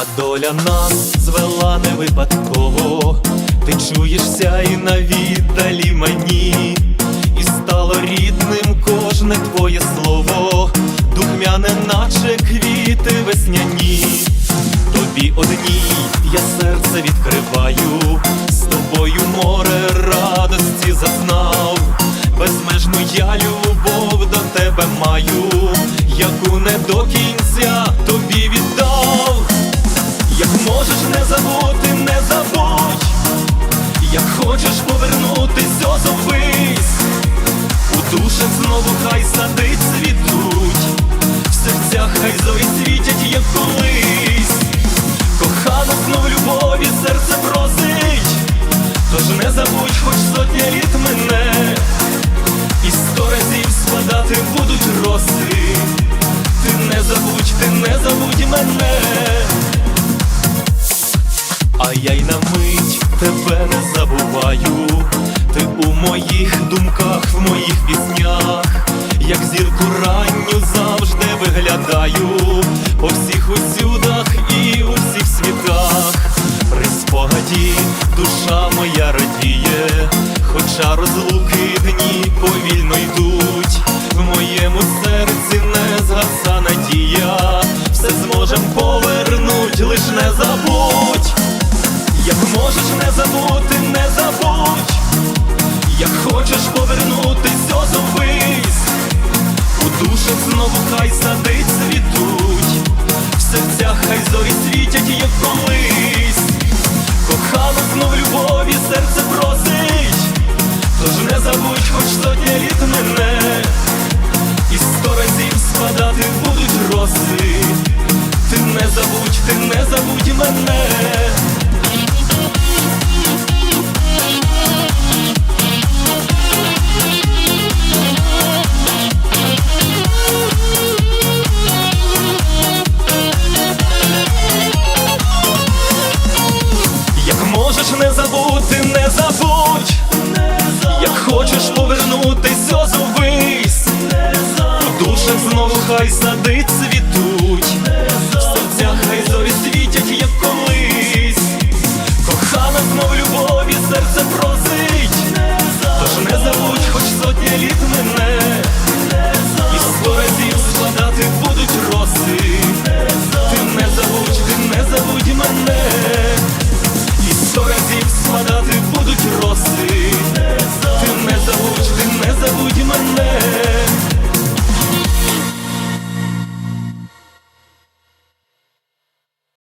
А доля нас звела не випадково, ти чуєшся і на віддалі мені, і стало рідним кожне твоє слово, духмяне, наче квіти весняні. Тобі одній я серце відкриваю, з тобою море радості зазнав, безмежну я любов до тебе маю, яку не як хочеш повернутись, озовись, у душах знову хай садить цвітуть, в серцях хай зорі світять, як колись, кохана знов любові серце просить, тож не забудь, хоч сотня літ мене, і сто разів спадати будуть роси. Ти не забудь, ти не забудь мене. А я й на мить тебе не забуваю, ти у моїх думках, в моїх піснях, як зірку ранню завжди виглядаю, по всіх усюдах і у всіх світах, при спогаді душа моя душах знову хай садить цвітуть, в серцях хай зорі світять, як колись, кохана знов любові серце просить, тож не забудь, хоч сотня літ мене, і сто разів спадати будуть роси. Ти не забудь, ти не забудь мене. Знову хай сади